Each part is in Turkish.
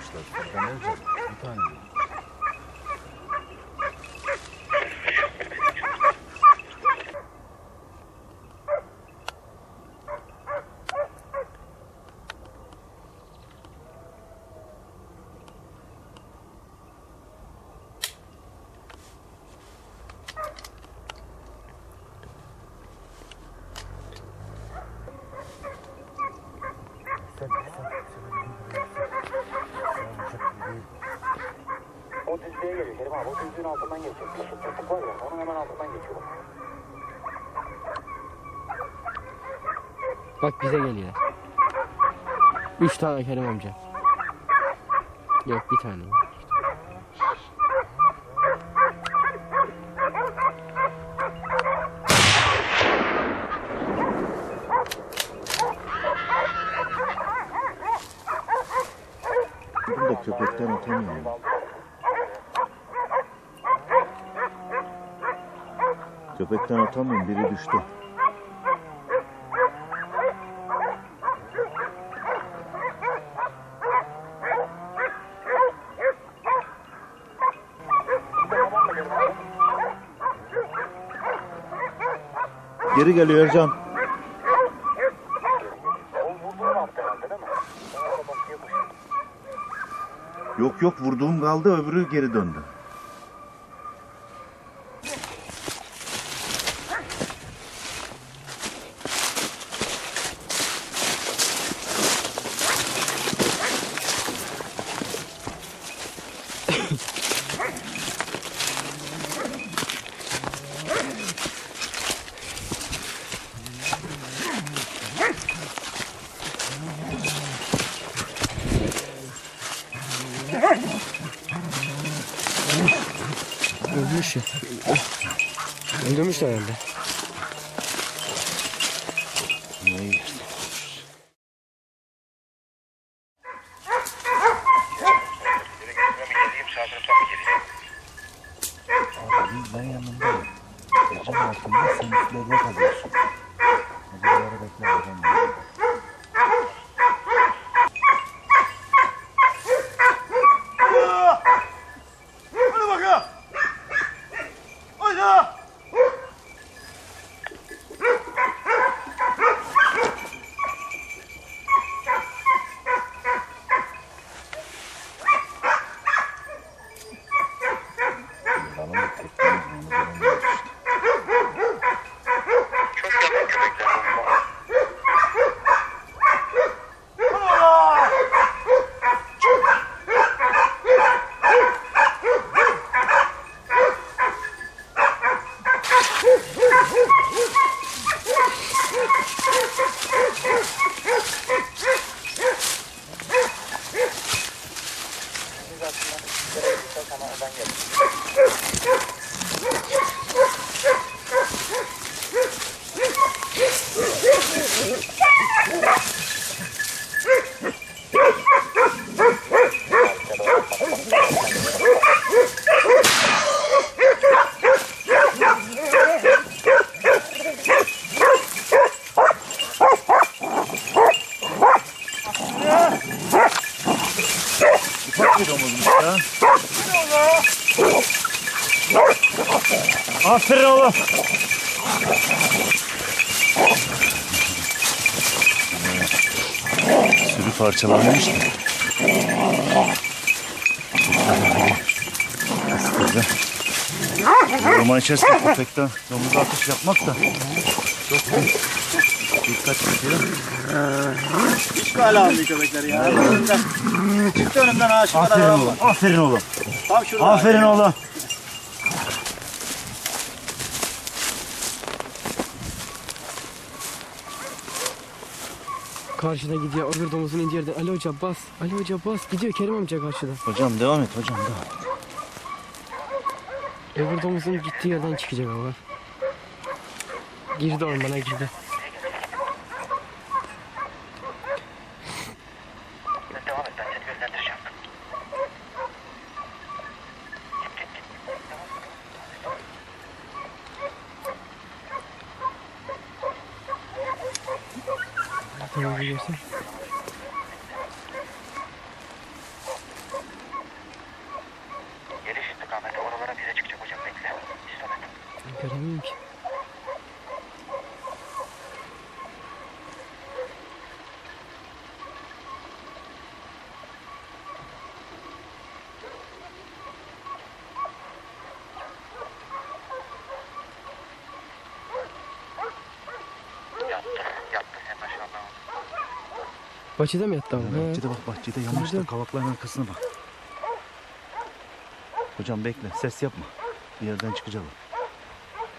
tanesini koparmışlar. Ben olacak. Bir tane. O düzlüğe geliyor Kerim abi. O düzlüğün altından geçiyor. Taşık taşık var ya. Onun hemen altından geçiyor. Bak bize geliyor. Üç tane Kerim amca. Yok bir tane. Burada köpekten atamıyorum. Köpekten atamıyorum. Biri düştü. Geri geliyor Ercan. Yok yok vurduğum kaldı öbürü geri döndü. Ölmüş ya. Öldürmüş de herhalde. Ben yanındayım. Ercan altında sen üstlerine kalıyorsun. Acıları bekle Ercan. Hallelujah! Aferin oğlum. Sürü parçalanmış. Kıstırdı. Orman içerisinde köpekten domuza atış yapmak da çok. Dikkat çekelim. Çıktı hala aldı köpekler ya. Önümden. Çıktı önümden ha. Şu kadar Aferin oğlum. Aferin oğlum. Tam şurada. Aferin oğlum. Karşıda gidiyor. Öbür domuzun indiği yerde. Ali Hoca bas. Ali Hoca bas. Gidiyor Kerim amca karşıda. Hocam devam et hocam devam et. Öbür domuzun gittiği yerden çıkacak ama. Girdi ormana girdi. Domuzu görsen. Bahçede mi yattı ama? He. Bahçede bak bahçede Gördüm. kavakların arkasına bak. Hocam bekle ses yapma. Bir yerden çıkacak o.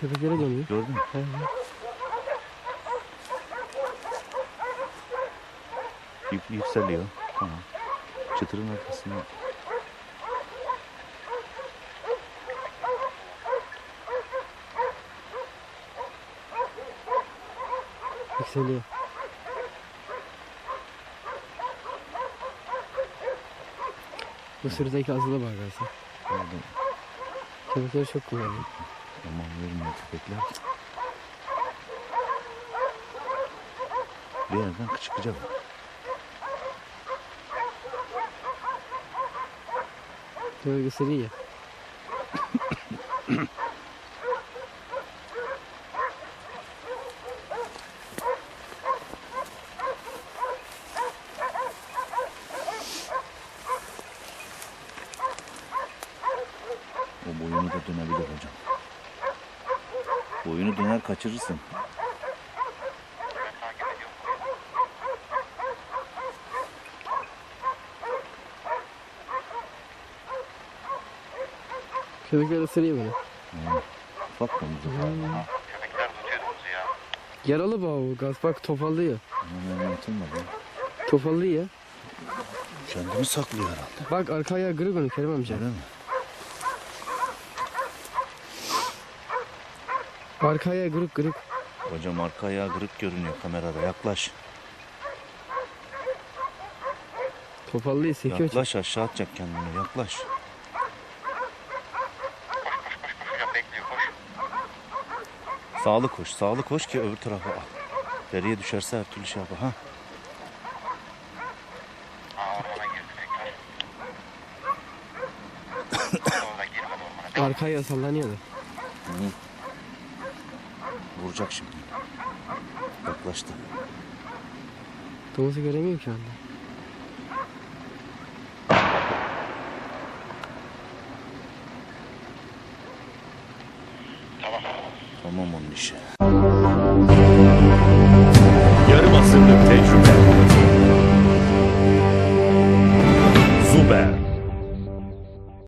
Köpeklere dönüyor. Gördün mü? He, he. Yük, yükseliyor. Tamam. Çıtırın arkasında. Yükseliyor. Bu sırıdaki azılı var galiba. Orada Köpekleri çok kullanıyor. aman vermiyor köpekler. Bir yerden çıkacak. Köpek ısırıyor ya. O boyunu da dönebilir hocam. Boyunu döner kaçırırsın. Köpekler ısırıyor beni. Ufak domuzu. Köpekler tutuyor domuzu ya. Yaralı bu gaz bak topallıyor. Hemen atılmadı. Topallıyor ya. Kendini saklıyor herhalde. Bak arka ayağı kırık onu Kerim amca. Öyle mi? Arka ayağı kırık kırık. Hocam arka ayağı kırık görünüyor kamerada. Yaklaş. Topallıyor sekiyor. Yaklaş aşağı atacak kendini. Yaklaş. Hocam bekliyor koş. Sağlı koş. Sağlı koş ki öbür tarafa al. Deriye düşerse her türlü şey yapar. Ha? Aa ormana girdi tekrar. Vuracak şimdi. Yaklaştı. Domuzu göremiyorum şu anda. Tamam. Tamam onun işi. Yarım asırlık tecrübe.